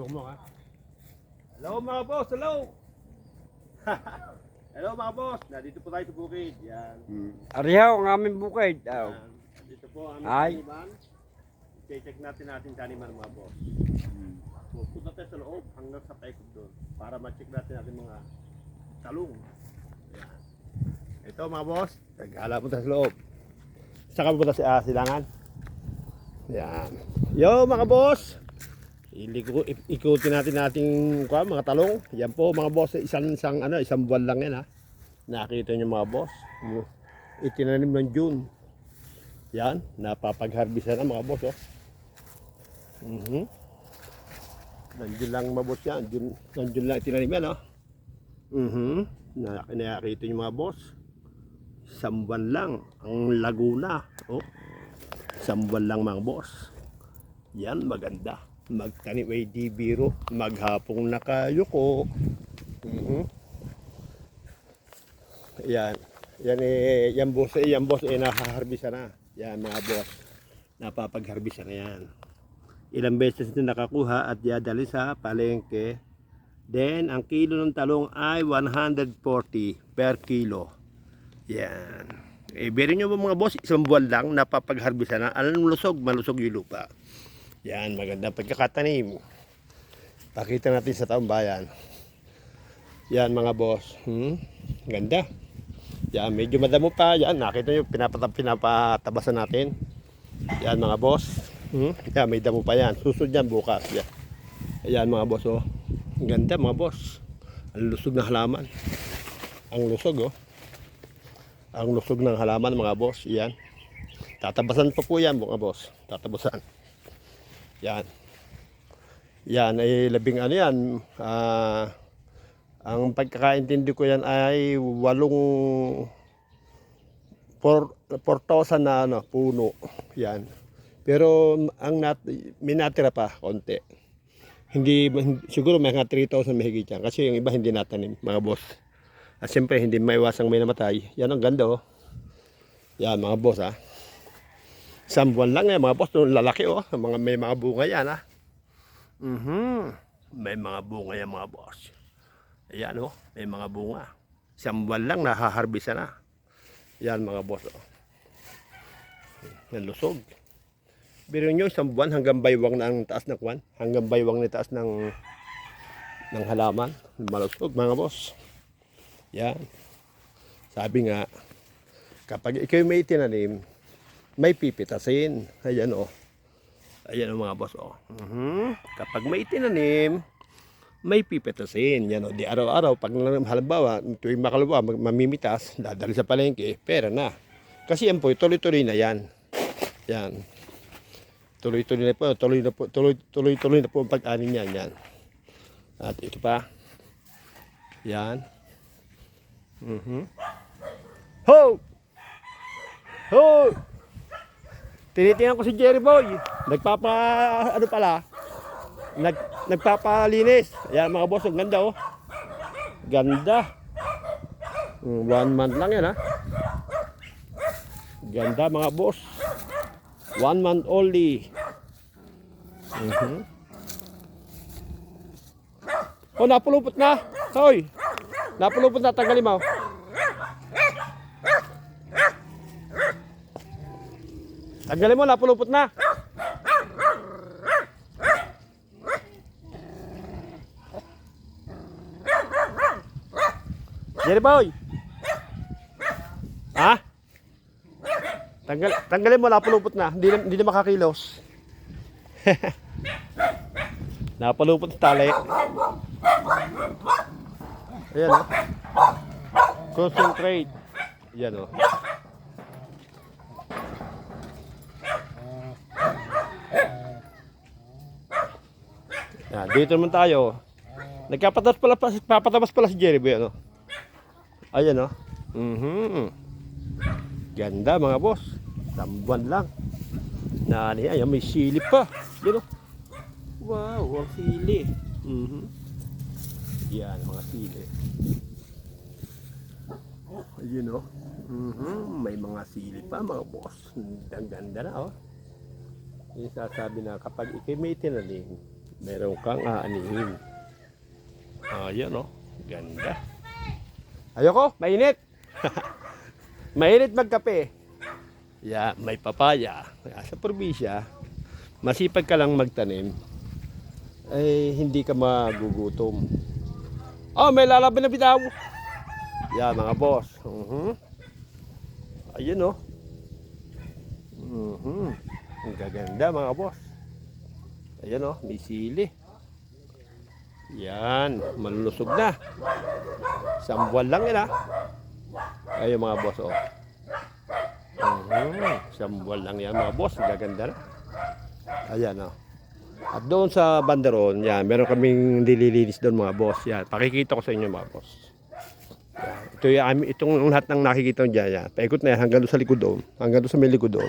Tung mo ha. Hello mga boss, hello! hello mga boss, nandito po tayo sa bukid. Yan. Hmm. Arihaw ang aming bukid. Aw. Yan. Dito po ang Ay. aming taniman. I-check natin natin taniman mga boss. Hmm. So, punta tayo sa loob hanggang sa paikot doon para ma-check natin natin mga talong. Yan. Ito mga boss, naghala tayo sa loob. Po tayo sa ah, silangan. Yan. Yo mga boss! Iliko, ik- ikutin natin nating kuha, mga talong. Yan po mga boss, isang, isang, ano, isang buwan lang yan ha. Nakita niyo mga boss. Itinanim ng June. Yan, napapag-harvest na mga boss. Oh. Mhm. Nandiyan lang mabos yan. Nandiyan, nandiyan lang itinanim yan, oh. Mhm. Na, nakita niyo mga boss. Isang buwan lang. Ang Laguna. Oh. Isang buwan lang mga boss. Yan, maganda. Magtanim ay di biro. Maghapong nakayuko. Mhm. Yan. Yan eh, yan boss, eh, yan boss, eh, nakaharbisa na. Yan mga boss. Napapag-harbisa na yan ilang beses ito nakakuha at dadali sa palengke. Then, ang kilo ng talong ay 140 per kilo. Yan. Eh, beri nyo mga boss, isang buwan lang napapag-harbisa na. Alam lusog, malusog yung lupa. Yan, maganda pagkakatanim. Pakita natin sa taong bayan. Yan mga boss. Hmm? Ganda. Yan, medyo madamo pa. Yan, nakita nyo, pinapata- pinapatabasan natin. Yan mga boss. Hmm? Yan, may damo pa yan. Susunod yan bukas. Yan. Ayan mga boss oh. Ganda mga boss. Ang lusog ng halaman. Ang lusog oh. Ang lusog ng halaman mga boss. Yan. Tatabasan pa po yan mga boss. Tatabasan. Yan. Yan ay labing ano yan. Ah, ang pagkakaintindi ko yan ay walong 4 4,000 na ano, puno. Yan. Pero ang nat may natira pa konti. Hindi- siguro may mga 3,000 mahigit yan kasi yung iba hindi natanim, mga boss. At siyempre hindi maiwasang may namatay. Yan ang ganda oh. Yan mga boss ah. Isang buwan lang yan mga boss, lalaki oh. Mga, may mga bunga yan ah. Mhm. May mga bunga yan mga boss. Ayan oh, may mga bunga. Isang buwan lang nahaharbisa na. Yan mga boss oh. Yan lusog. Biro nyo, isang buwan hanggang baywang na ang taas ng kwan. Hanggang baywang na taas ng ng halaman. Malusog mga boss. Yan. Sabi nga, kapag ikaw may tinanim, may pipitasin. Ayan o. Ayan o mga boss o. Mhm. Kapag may tinanim, may pipitasin. Yan o. Di araw-araw, pag halimbawa, tuwing makalawa, mamimitas, dadali sa palengke, pera na. Kasi yan po, tuloy-tuloy na yan. Yan. Tuloy-tuloy na po, tuloy na po, tuloy, tuloy, tuloy na po ang pag-ani niyan, yan. At ito pa. Yan. Mhm. Ho! Ho! Tinitingnan ko si Jerry Boy. Nagpapa, ano pala, nag, nagpapalinis. Ayan mga boss, ang ganda oh. Ganda. Mm, One month lang yan ha. Ganda mga boss. One month only. Mhm. Oh, napulupot na. Hoy. Napulupot na tanggalin mo. Tanggalin mo, napulupot na. Jerry boy. Ha? Tanggal, tanggalin mo, napulupot na. Hindi, na- hindi na makakilos. napulupot sa tali. Ayan o. Concentrate. Ayan o. Yan, dito naman tayo. Nagkapatabas pala, papatabas pala si Jerry Boy, ano? Ayan o. Mhm. Ganda mga boss. Tambuan lang. Nani, ayan may sili pa. Yan o. Wow, ang sili. Mhm. Yan, mga sili. Ayun o. Mhm, May mga sili pa mga boss. Ang ganda na oh. Yung sasabi na kapag ikay may tinanim, Meron kang aanihin. Ayan oh. Ganda. Ayoko, mainit. mainit magkape. Yeah, may papaya. Sa probinsya, masipag ka lang magtanim, ay hindi ka magugutom. Oh, may lalaban na bitaw. Yeah, mga boss. Mhm. Ayun oh. Mhm. Ang gaganda mga boss. Ayan oh, may sili. Yan, malulusog na. Isang buwan lang yan ah. Ayun mga boss oh. Mhm. Isang buwan lang yan mga boss. Gaganda na. Ayan oh. At doon sa banderon, yan, meron kaming nililinis doon mga boss. Yan, pakikita ko sa inyo mga boss. Yan. Ito yung, itong lahat ng nakikita nyo dyan, yan. Paikot na yan hanggang doon sa likod doon. Hanggang doon sa may likod doon.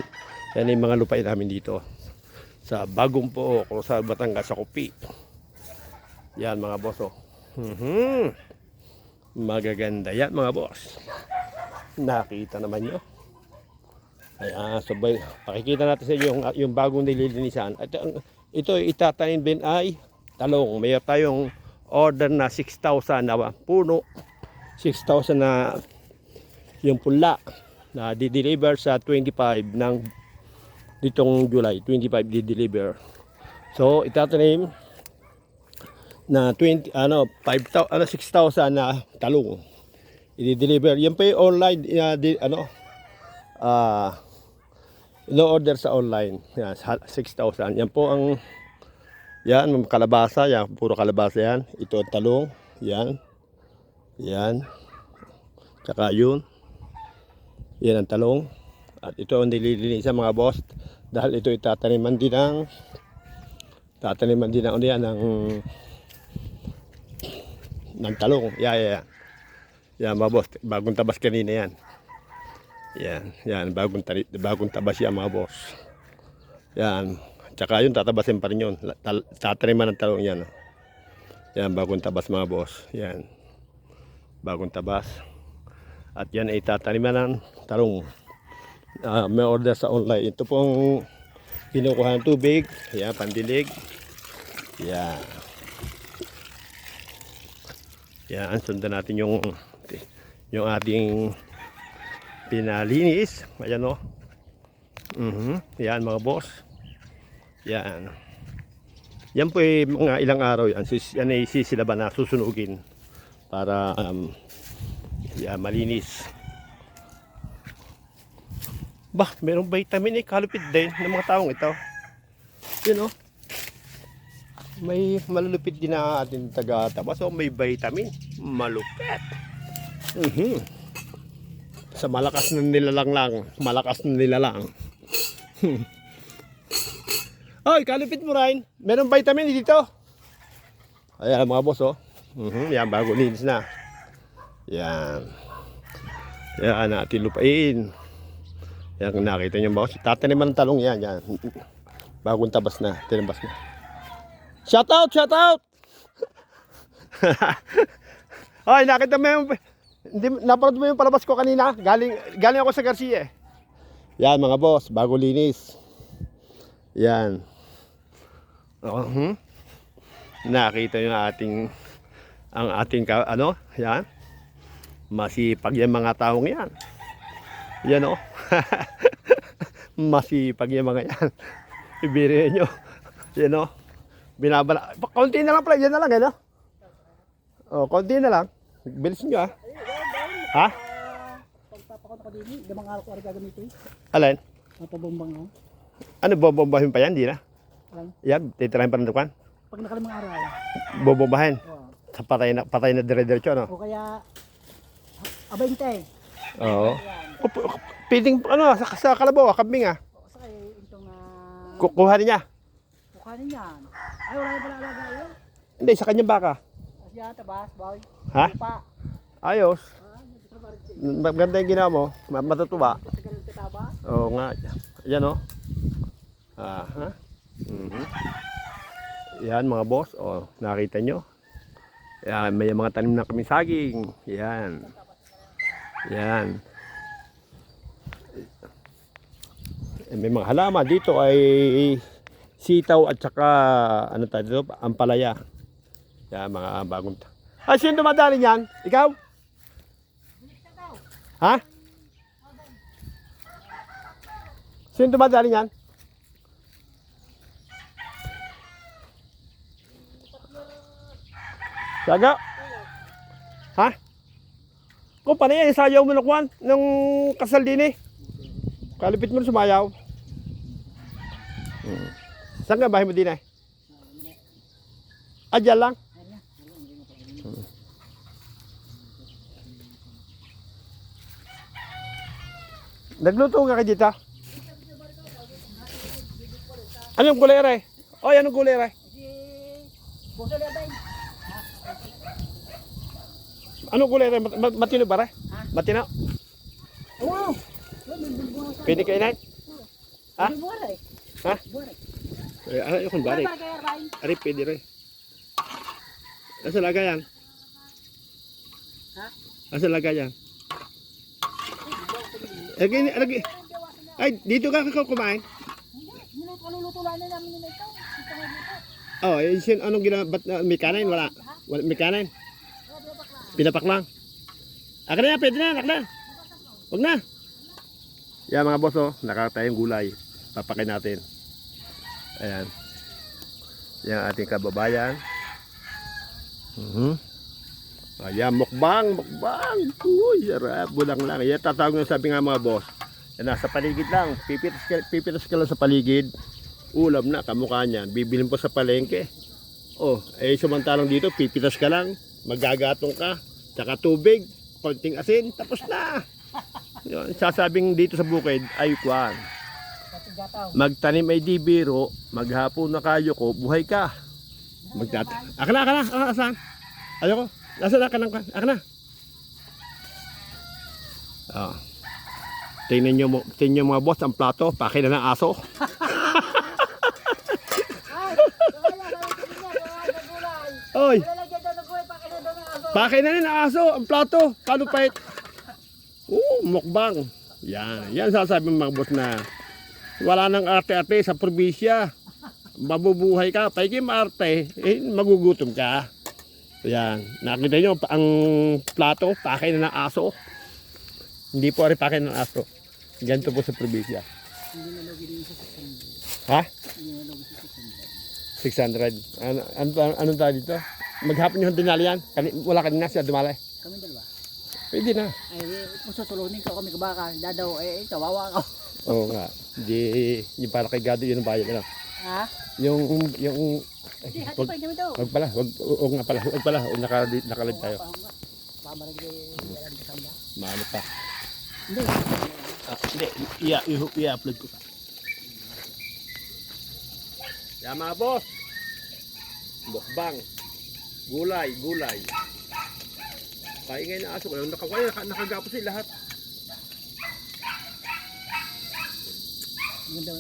Yan yung mga lupain namin dito. Sa Bagong Pook o sa Batangas, sa Kupi. Yan mga boss oh. Mhm. Magaganda yan mga boss. Nakita naman nyo. Ayan, sabay. Pakikita natin sa inyo yung, yung bagong nililinisan. Ito, ito itatanim din ay talong. Mayroon tayong order na 6,000 na puno. 6,000 na yung pula na di-deliver sa 25 ng ditong July. 25 di-deliver. So, itatanim na 20 ano 5,000 ano 6,000 na talong. I-deliver. Yan pa yung online uh, di, ano ah ino-order sa online. Yan, sa 6,000. Yan po ang yan, kalabasa, yan, puro kalabasa yan. Ito talong, yan. Yan. Tsaka yun. Yan ang talong. At ito ang nililinisan mga boss. Dahil ito itataniman din ng tataniman din ng ano ng ng talong. Yeah, yeah, yeah. Yan mga boss, bagong tabas kanina yan. Yan, yan, bagong, tari, bagong tabas yan mga boss. Yan, tsaka yun, tatabasin pa rin yun. Tataniman ng talong yan. oh. Yan, bagong tabas mga boss. Yan, bagong tabas. At yan ay tataniman ng talong. Ah, may order sa online. Ito pong kinukuha ng tubig. Yan, pandilig. Yan. Yan, sundan natin yung yung ating pinalinis. Ayan o. Mhm. Yan mga boss. Yan. Yan po ay mga ilang araw yan. Yan ay sisilaban na susunugin para um, yan, malinis. Bah, merong vitamin eh. Kalupit din ng mga taong ito. Yun o. May malulupit din na ating taga-tabas. So may vitamin. Malupit. Mhm. Sa malakas na nilalang lang. Malakas na nilalang. Ay, kalupit mo Ryan. Meron vitamin dito. Ayan mga boss oh. Mhm, yan bago linis na. Yan. Yan natin lupain. Yan nakita niyo boss. Tataniman ng talong yan. Yan. Bagong tabas na. Tinabas na. Shout out! Shout out! Ay, nakita mo yung... Hindi, napanood mo yung palabas ko kanina? Galing, galing ako sa Garcia eh. Yan mga boss, bago linis. Yan. Oh, hmm? Nakita yung ating ang ating ano, yan. Masipag yung mga taong yan. Yan oh. Masipag yung mga yan. Ibigay nyo. Yan oh. Binabala. Konti na lang pala, yan na lang, ano? Oh, konti na lang. Bilis nyo ah. Ha? Pagpapakot ako din, damang araw ko ari gagamitin. Alin? Mapabombang ako. Ano, bobombahin pa yan? Di na? Yan, titirahin pa ng dukan? Pag nakalimang araw, Bobombahin? oh, Sa patay na, patay na dire-diretso, no? o kaya abente. Oo. Yan. O, p- Piting, ano, sa, sa kalabaw, ah, kambing ah. Sa itong uh, Kukuha niya. kukanin yan. Ay, wala pala alaga yun. Hindi, sa kanyang baka. Asya, tabas, boy. Ha? Lupa. Ayos. Ah, siya. Maganda yung ginawa mo. Ma- Matutuwa. Oo nga. Yan o. Ah, ha? Mhm. Yan mga boss. O, nakita nyo. Yan, may mga tanim na kami saging. Yan. Yan. Eh, May mga halaman dito ay sitaw at saka ano tayo dito, ampalaya. Yan, mga bagong Ay, sino dumadali niyan? Ikaw? Ha? Sino dumadali niyan? Saga? Ha? Kung paano yan, isayaw mo na kwan ng kasal din eh. Kalipit mo sumayaw. Hmm. Saan ka bahay mo din eh? Ah, dyan lang? Hmm. Nagluto ka kayo dito? Anong gulay ray? Oy, anong gulay ray? Anong gulay ray? Mat- mat- matino ba ray? Matino? Pwede kainin? Ha? Buwara eh. Ha? Buwara. Eh, ano yung Ryan. Ari, pwede rin. Nasa lagayan? Ha? Nasa lagayan? Lagi, lagi. Ay, dito ka ka kumain? Hindi, lang na namin nila ito. Oh, eh, sin, anong gina, ba't, may kanin? Wala. Wala, may kanin? Pinapak lang. Akin na yan, pwede na, anak na. Huwag na. Yan mga boss, oh, nakakatayong gulay. Papakin natin. Ayan. Yan ating kababayan. Mhm. Ayan, mukbang, mukbang. Uy, sarap. Bulang lang. Yan, tatawag nyo sabi nga mga boss. Yan, nasa paligid lang. Pipitas ka, pipitas ka lang sa paligid. Ulam na, kamukha niyan. Bibilin po sa palengke. Oh, eh samantalang dito, pipitas ka lang. Magagatong ka. Tsaka tubig. Konting asin. Tapos na. Sasabing dito sa bukid, ay kwan. Magtanim ay di biro, maghapon na kayo ko, buhay ka. Magtat... Aka na, aka na, aka saan? Ayoko. Nasa na, aka na, aka na. Oh. Tingnan nyo, mo- tingnan nyo mga boss, ang plato, pakin na ng aso. Oy, daw ng aso, ang plato, kalupait. Oo, mukbang. Yan, yan sasabi mga boss na wala nang arte-arte sa probinsya. Mabubuhay ka, paiki maarte, eh, magugutom ka. Yan, nakita nyo ang plato, pakay na ng aso. Hindi po rin pakay ng aso. Ganito po sa probinsya. Ha? Hindi na lagi sa sasanda. 600. Ano, ano, ano, anong tayo dito? Maghapon yung dinali yan. Wala kanina siya dumali. Kami. Pwede na. Ay, kung susulunin ko kami kabaka, dadaw, eh, kawawa ako. Oo nga. Di, yung para kay Gado yun ang bayan. Ano? Ha? Yung, yung, hati wag, wag pala, wag, oo nga pala, wag pala, wag naka, nakalag tayo. Maano pa. Hindi. Ah, hindi, i-upload ko pa. Yan mga boss. Mukbang. Gulay, gulay. Paingay na aso ko. Nakakaya, naka, nakagapos sila lahat. Maganda,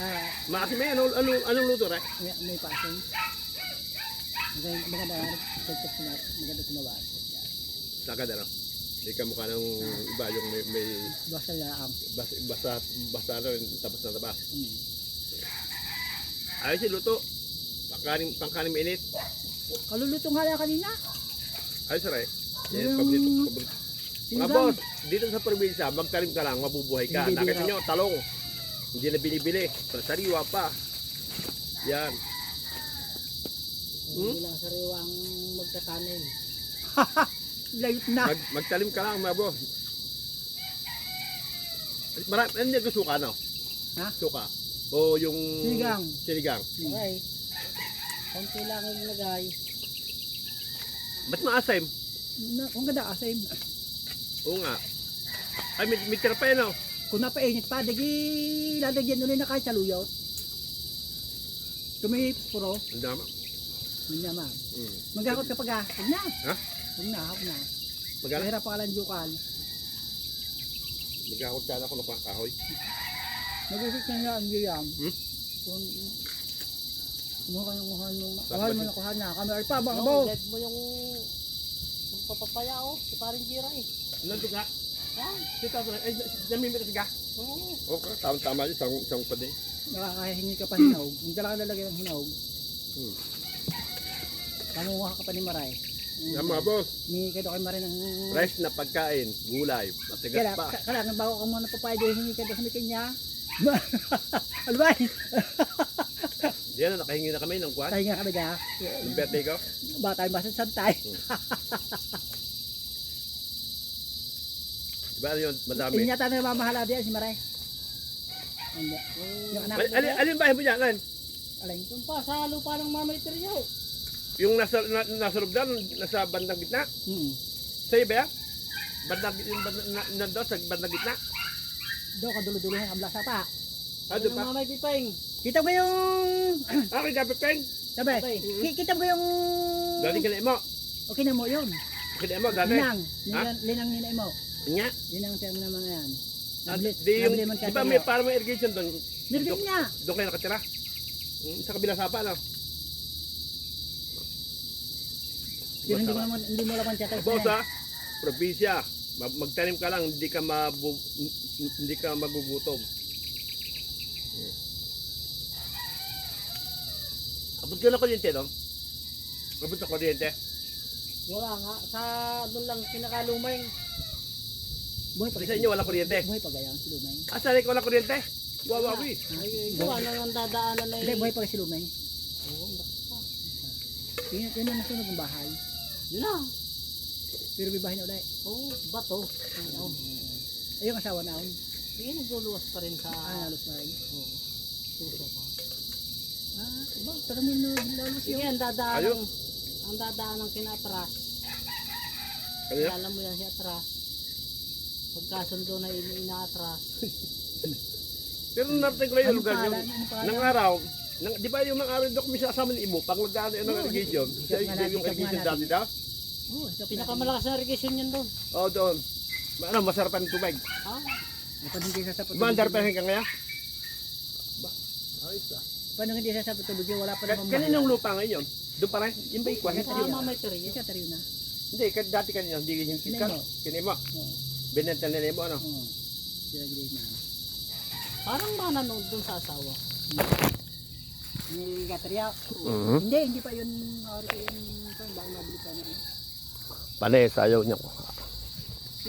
ah, Maasim eh, ano, ano, anong luto rin? may, may pasin. Maganda, maganda, tagtag sila, maganda tumawas. Sagad ano? Hindi ka mukha ng iba yung may, may Basta laang. basa, basa, basa ano, tapos na tabas. Hmm. Ayos yung luto. Pangkanin, pangkanin mainit. Kaluluto nga lang kanina. Ayos rin. Yan, paborito, paborito. Mga Sinigang. boss, dito sa probinsya, magtanim ka lang, mabubuhay ka. Hindi Nakita nyo, talong. Hindi na binibili. Sariwa pa. Yan. Hmm? Hindi lang sariwang magtatanim. Layot na. Mag, magtanim ka lang, mga boss. Marami, ano yung suka, no? Ha? Suka. O yung... Sinigang. Sinigang. Okay. Konti lang ang ilagay. Ba't maasim? Na, kung ganda asim. Oo nga. Ay, may, may tira pa yan, no? Kung napainit pa, dagi lalagyan ulit na kahit saluyaw. Tumihip puro. Ang dama. Hindi naman. Mm. Magakot kapag ah. Huwag na. Ha? Huwag na, huwag na. Magana? Mahirap pa kalang jukal. Magkakot ka na ako ng kahoy. Mag-isip na nga ang giyam. Hmm? Kung kumuha ka ng kuhan mo. Kuhan mo na kuhan na. Kami ay pa, mga No, mo yung magpapapaya oh, si paring gira eh. Nandun nga. Yan. Sita ko na. Eh, namimitas ka. Oo. Okay, tama tama yun. Isang, isang pa din. nakakahingi ka pa hinog, yung dala ka lalagay ng hinog, Hmm. pangunguha ka pa ni Maray. Yan mga boss, Hingi ka daw kay Maray ng... fresh na pagkain, gulay, matigas Kaya, pa. ka- kailangan bago ka muna papayad yung hingi ka daw sa mikin niya. Albay! Yan na, nakahingi na kami ng kwan. Tayo nga kami niya. Yung birthday ko. Bata yung basta santay. Diba yun, madami. Hindi yata na mamahala diyan si Maray. Hindi. Yung anak Al- ko alin, alin bahay mo dyan, alin? Alin? Yung pa sa lupa ng Mama Teryo. Yung nasa, na, nasa doon, nasa bandang gitna. Hmm. Sa'yo ba yan? Bandang, yung bandang, na, nandun sa bandang gitna. Doon ka dulo-dulo yung kabla sa pa. Ah, doon pa. Mama Pipeng. Kita mo yung... Ah, kay Dapat Peng. Sabi, ki- kita mo yung... Galing ka mo. Okay na mo yun. Kaya mo, dati. Linang. Linang, linang nina mo. Nga. Linang term na mga yan. Ah, di yung, di ba may para may irrigation doon? Nirgin niya. Doon kayo nakatira? Hmm, sa kabila sapa, no? Pero hindi mo naman, hindi mo lang chatag Boss, ha? Probinsya. Mag- Magtanim ka lang, hindi ka mabu hindi ka magugutom. Abot ka na kuryente, no? Abot na kuryente. Wala nga. Sa doon lang pinakalumay. Buhay pa Sa inyo, wala kuryente. Buhay pa gayang si Lumay. Ah, sanay ko wala kuryente. Wawawi. Ay, gawa na ng dadaanan na Hindi, yun. buhay pa si Lumay. Oo, lakas pa. Yun, yun ang nasunog ng bahay. Yun na. Pero may bahay na ulit. Oo, bato. Oo. Ayun ang asawa na ako. Sige, nagluluwas pa rin sa Ah, halos na rin. Oo. suso pa. Ah, ba, pero may Sige, yun. ang dadaan Ayun. ng, ang dadaan ng kinatras. Ano yan? Alam mo yan si atras. Pagkasundo na ini inaatras. Pero narating ko yung Ano lugar yung? Ano nang araw, nang, di ba yung nang araw doon kami kasama ni Imo, pang nagdaan ng Oo, irrigation, natin, yung nga irrigation dati daw? Oh, pinaka. Pinakamalakas na irrigation yan doon. Oo, doon. Ano, masarap ang tubig. Ah? Mandar pa hanggang ngayon? Ba, ayos ah. Paano hindi sa sapot tubig yun? Wala pa Ka- namang Kaninong lupa ngayon yun? Doon pa rin? Yung ba ikwan? sa Mama Teryo. Isa tayo na. Hindi, ka- dati kanina, hindi yung Kinemo. kikan. Kinemo. Oo. Binenta na Nemo, ano? Oo. Dilagay na. Parang mananood doon sa asawa. Ni Gatriya. Mhm. Hindi, hindi pa yun. Ari ko yun. Parang bago nabili pa na. Pala, sayaw niya ko.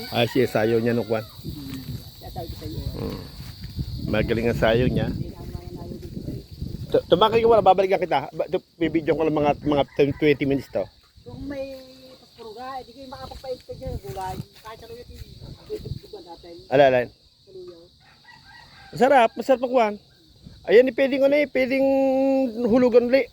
Ay, siya sayaw niya nung kwan. Sasabi ko sa iyo. Mm. Magaling ang sayaw niya. Hindi na ang mga nayo dito. eh. Tu- Tumakay ko wala, babalikan kita. Bibidyo ko lang mga, mga 20 minutes to. Kung may paspuruga, hindi kayo makapagpaint ka dyan. Gulay. Kahit sa luyo, ito natin. Sa luyo. Masarap, masarap ang kwan. Ayan, eh, pwedeng ano eh, pwedeng hulugan ulit.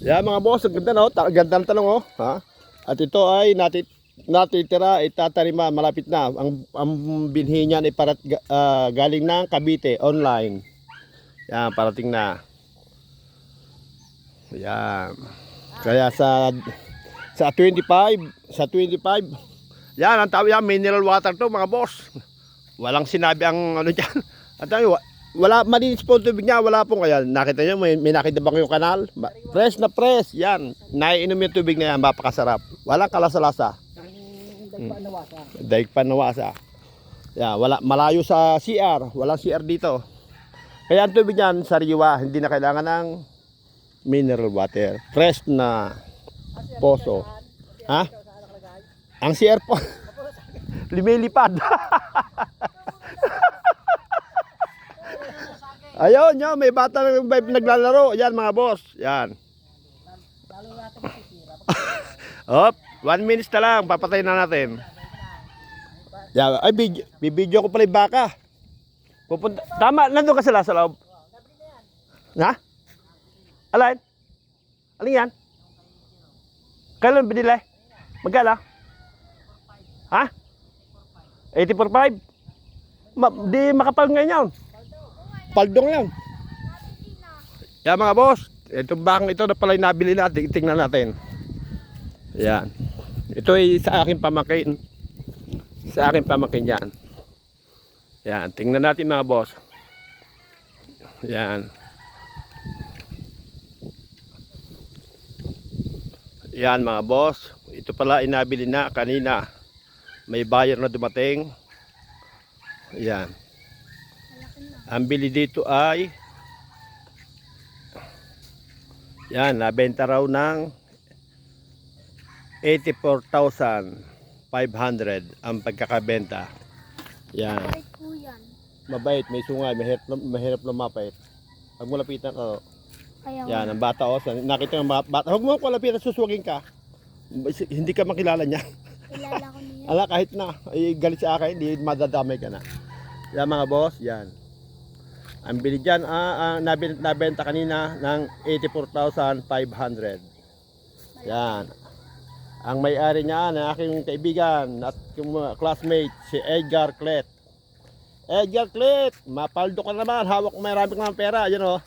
Yeah, mga boss, ang ganda no? Ganda ng talong oh. Ha? At ito ay natit natitira itatarima malapit na. Ang ang binhi niyan ay parat ah, galing ng Cavite online. Yan, parating na. Yan. Kaya sa sa 25, sa 25, yan ang tawag yan, mineral water to mga boss. Walang sinabi ang ano diyan. At wa- wala malinis po tubig niya, wala pong kaya nakita niyo may, may nakita ba kayong kanal? Fresh na fresh, yan. Naiinom yung tubig na yan, mapakasarap. Walang kalasa-lasa. Ang dagpa na wasa. Daig panawasa. Yeah, wala malayo sa CR, walang CR dito. Kaya ang tubig niyan sariwa, hindi na kailangan ng mineral water. Fresh na poso. Ha? Ang CR po. Lumilipad. Ayun, yun, may bata na may naglalaro. Yan mga boss. Yan. Hop, one minute na lang, papatay na natin. Yan, ay, video, bibidyo ko pala yung baka. Pupunta, tama, nandun ka sila sa loob. Na? Alin? Alin yan? Kailan binili? Magkala? Ha? 84.5? Ma, di makapal ngayon yun. Paldong yan. Yan mga boss. Itong bakang ito na pala yung nabili natin. Tingnan natin. Yan. Ito ay sa aking pamakin. Sa aking pamakin yan. Yan. Tingnan natin mga boss. Yan. Yan mga boss. Ito pala inabili na kanina. May buyer na dumating. Yan. Ang bili dito ay yan, nabenta raw ng 84,500 ang pagkakabenta. Yan. Bakit po yan? Mabait, may sungay, mahirap, mahirap lumapit. Pag mo lapitan, Kaya yan, ang bata, oh, sa- nakita ng bata, huwag mo ko lapitan, suswagin ka. Hindi ka makilala niya. kilala ko niya. Ala, kahit na, ay, galit sa akin, hindi madadamay ka na. Yan mga boss, yan. Ang bili dyan, ah, ah, nabenta, nabenta kanina ng 84,500. Yan. Ang may-ari niya, ang aking kaibigan at classmate, si Edgar Clet. Edgar Clet, mapaldo ka naman, hawak mo marami ka ng pera, yan o.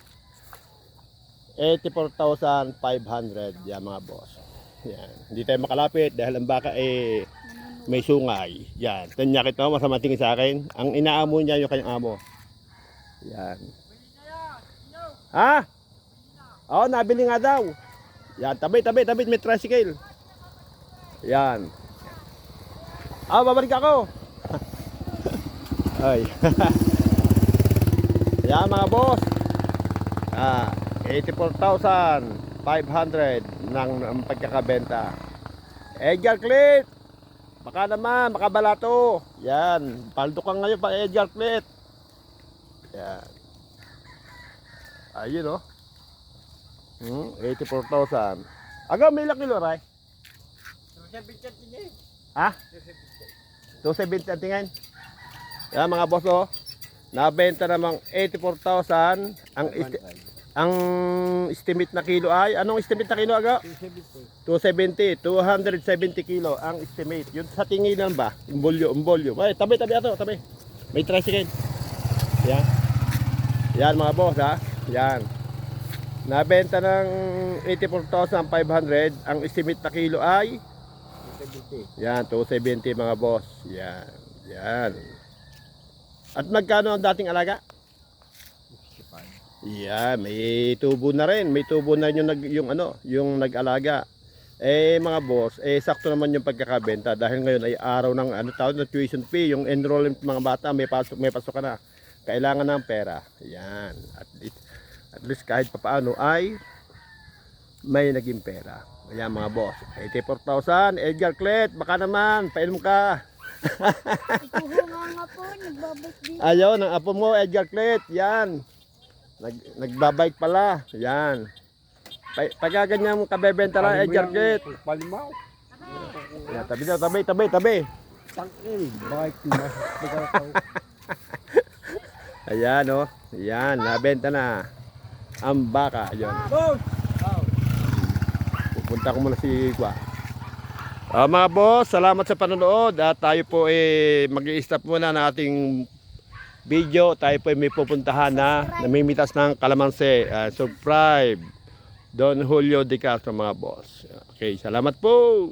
84,500, yan mga boss. Yan. Hindi tayo makalapit dahil ang baka eh may sungay. Yan. Tanyakit mo, masama tingin sa akin. Ang inaamo niya yung kanyang amo. Yan. Ha? Oo, nabili nga daw. Yan, tabi, tabi, tabi, may tricycle. Yan. Ah, babalik ako. Ay. Yan mga boss. Ah, 84,500 ng, ng pagkakabenta. Edgar Clit. Baka naman, makabalato. Yan. Paldo ka ngayon pa Edgar Clit. Yan. Ayun oh. Hmm, 84,000. Aga, may ilang kilo, Ray? Ha? 270 ang tingin. Yan mga boss oh. Nabenta namang 84,000 ang ang estimate na kilo ay anong estimate na kilo aga? 270, 270 kilo ang estimate. Yun sa tinginan ba? Imbolyo, imbolyo. Ay, tabi, tabi ato, tabi. May tricycle. Yan. Yan mga boss ha. Yan. Nabenta ng 84,500. Ang estimate na kilo ay yan, 270 mga boss. Yan. Yan. At magkano ang dating alaga? Yeah, may tubo na rin. May tubo na yung nag yung ano, yung nag-alaga. Eh mga boss, eh sakto naman yung pagkakabenta dahil ngayon ay araw ng ano tawag na tuition fee, yung enrollment mga bata may pasok may pasok ka na. Kailangan ng pera. Yan. At least, at least kahit papaano ay may naging pera. Ayan mga boss. 84,000. Edgar Clet, baka naman, painom ka. Ayaw, ng apo mo, Edgar Clet. Yan. Nag, nagbabike pala. Yan. Pa, pagka ganyan kabebenta lang, Edgar Clet. Palimaw. Yan, tabi daw, tabi, tabi, tabi. Tangin. Mas pagkakaw? Ayan, oh. Yan, nabenta na. Ang baka. Ayan. Boss! Pupunta ko muna si Kwa. Ah, mga boss, salamat sa panonood. At tayo po eh, mag-i-stop muna ng ating video. Tayo po ay may pupuntahan na namimitas ng kalamansi. Ah, subscribe. Don Julio De Castro mga boss. Okay, salamat po.